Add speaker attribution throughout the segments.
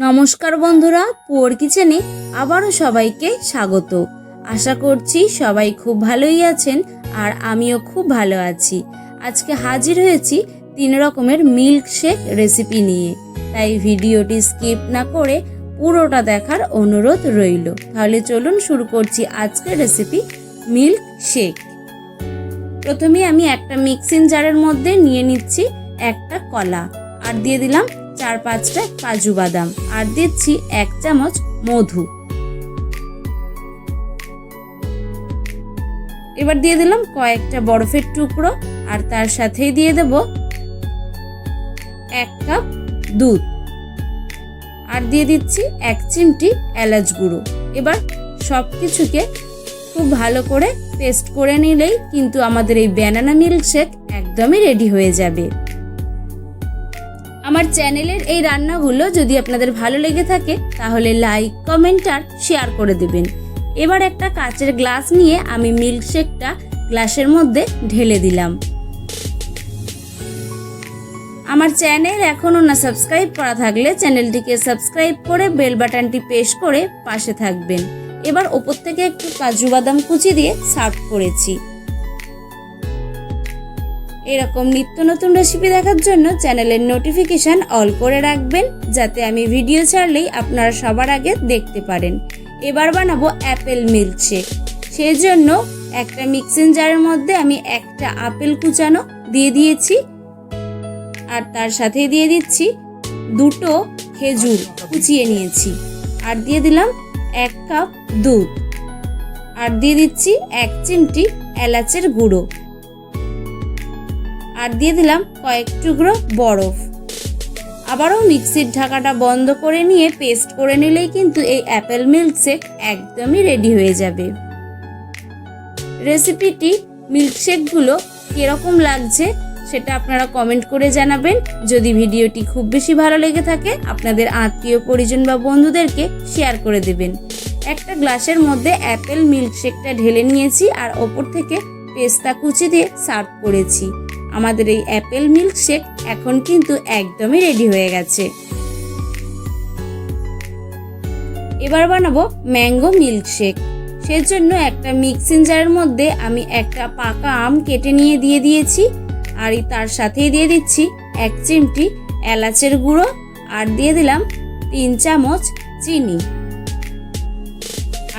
Speaker 1: নমস্কার বন্ধুরা পুয়ার কিচেনে আবারও সবাইকে স্বাগত। আশা করছি সবাই খুব ভালোই আছেন আর আমিও খুব ভালো আছি। আজকে হাজির হয়েছি তিন রকমের মিল্ক শেক রেসিপি নিয়ে। তাই ভিডিওটি স্কিপ না করে পুরোটা দেখার অনুরোধ রইল। তাহলে চলুন শুরু করছি আজকের রেসিপি মিল্ক শেক প্রথমে আমি একটা মিক্সিং জারের মধ্যে নিয়ে নিচ্ছি একটা কলা। আর দিয়ে দিলাম চার পাঁচটা কাজু বাদাম আর দিচ্ছি এক চামচ মধু। এবার দিয়ে দিলাম কয়েকটা বরফের টুকরো আর তার সাথেই দিয়ে দেব এক কাপ দুধ। আর দিয়ে দিচ্ছি এক চিমটি এলাচ গুঁড়ো। এবার সব কিছুকে খুব ভালো করে পেস্ট করে নিলেই কিন্তু আমাদের এই ব্যানানা মিল্কশেক একদমই রেডি হয়ে যাবে। আমার চ্যানেলের এই রান্নাগুলো যদি আপনাদের ভালো লেগে থাকে, তাহলে লাইক কমেন্ট আর শেয়ার করে দেবেন। এবার একটা কাচের গ্লাস নিয়ে আমি মিল্কশেকটা গ্লাসের মধ্যে ঢেলে দিলাম। আমার চ্যানেল এখনও না সাবস্ক্রাইব করা থাকলে চ্যানেলটিকে সাবস্ক্রাইব করে বেল বাটনটি প্রেস করে পাশে থাকবেন। এবার ওপর থেকে একটু কাজু বাদাম কুচি দিয়ে সার্ভ করেছি। এরকম নিত্য নতুন রেসিপি দেখার জন্য চ্যানেলের নোটিফিকেশান অল করে রাখবেন, যাতে আমি ভিডিও ছাড়লেই আপনারা সবার আগে দেখতে পারেন। এবার বানাবো অ্যাপেল মিল্কশেক সেই জন্য একটা মিক্সিং জারের মধ্যে আমি একটা আপেল কুচানো দিয়ে দিয়েছি, আর তার সাথে দিয়ে দিচ্ছি দুটো খেজুর কুচিয়ে নিয়েছি। আর দিয়ে দিলাম এক কাপ দুধ। আর দিয়ে দিচ্ছি এক চিমটি এলাচের গুঁড়ো। আর দিয়ে দিলাম কয়েক টুকরো বরফ। আবারও মিক্সির ঢাকাটা বন্ধ করে নিয়ে পেস্ট করে নিলেই কিন্তু এই অ্যাপেল মিল্কশেক একদমই রেডি হয়ে যাবে। রেসিপিটি মিল্কশেকগুলো কীরকম লাগছে সেটা আপনারা কমেন্ট করে জানাবেন। যদি ভিডিওটি খুব বেশি ভালো লেগে থাকে, আপনাদের আত্মীয়, পরিজন বা বন্ধুদেরকে শেয়ার করে দেবেন। একটা গ্লাসের মধ্যে অ্যাপেল মিল্কশেকটা ঢেলে নিয়েছি আর ওপর থেকে পেস্তা কুচি দিয়ে সার্ভ করেছি। আমাদের এই অ্যাপেল মিল্কশেক এখন কিন্তু একদমই রেডি হয়ে গেছে। এবার বানাবো ম্যাঙ্গো মিল্কশেক। সেজন্য একটা মিক্সিং জারের মধ্যে আমি একটা পাকা আম কেটে নিয়ে দিয়ে দিয়েছি, আর তার সাথেই দিয়ে দিচ্ছি এক চিমটি এলাচের গুঁড়ো, আর দিয়ে দিলাম তিন চামচ চিনি।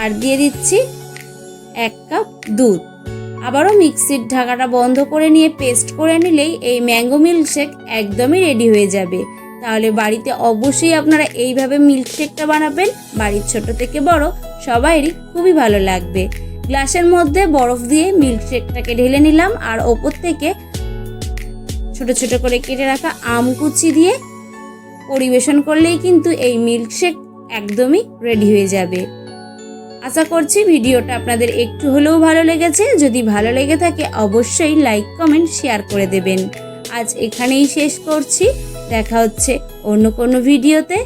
Speaker 1: আর দিয়ে দিচ্ছি এক কাপ দুধ। আবারও মিক্সির ঢাকাটা বন্ধ করে নিয়ে পেস্ট করে নিলেই এই ম্যাঙ্গো মিল্কশেক একদমই রেডি হয়ে যাবে। তাহলে বাড়িতে অবশ্যই আপনারা এইভাবে মিল্কশেকটা বানাবেন, বাড়ির ছোট থেকে বড় সবাইরই খুবই ভালো লাগবে। গ্লাসের মধ্যে বরফ দিয়ে মিল্কশেকটাকে ঢেলে নিলাম আর ওপর থেকে ছোট ছোট করে কেটে রাখা আম কুচি দিয়ে পরিবেশন করলেই কিন্তু এই মিল্কশেক একদমই রেডি হয়ে যাবে। আশা করছি ভিডিওটা আপনাদের একটু হলেও ভালো লেগেছে। যদি ভালো লেগে থাকে, অবশ্যই লাইক, কমেন্ট, শেয়ার করে দেবেন। আজ এখানেই শেষ করছি। দেখা হচ্ছে অন্য কোনো ভিডিওতে।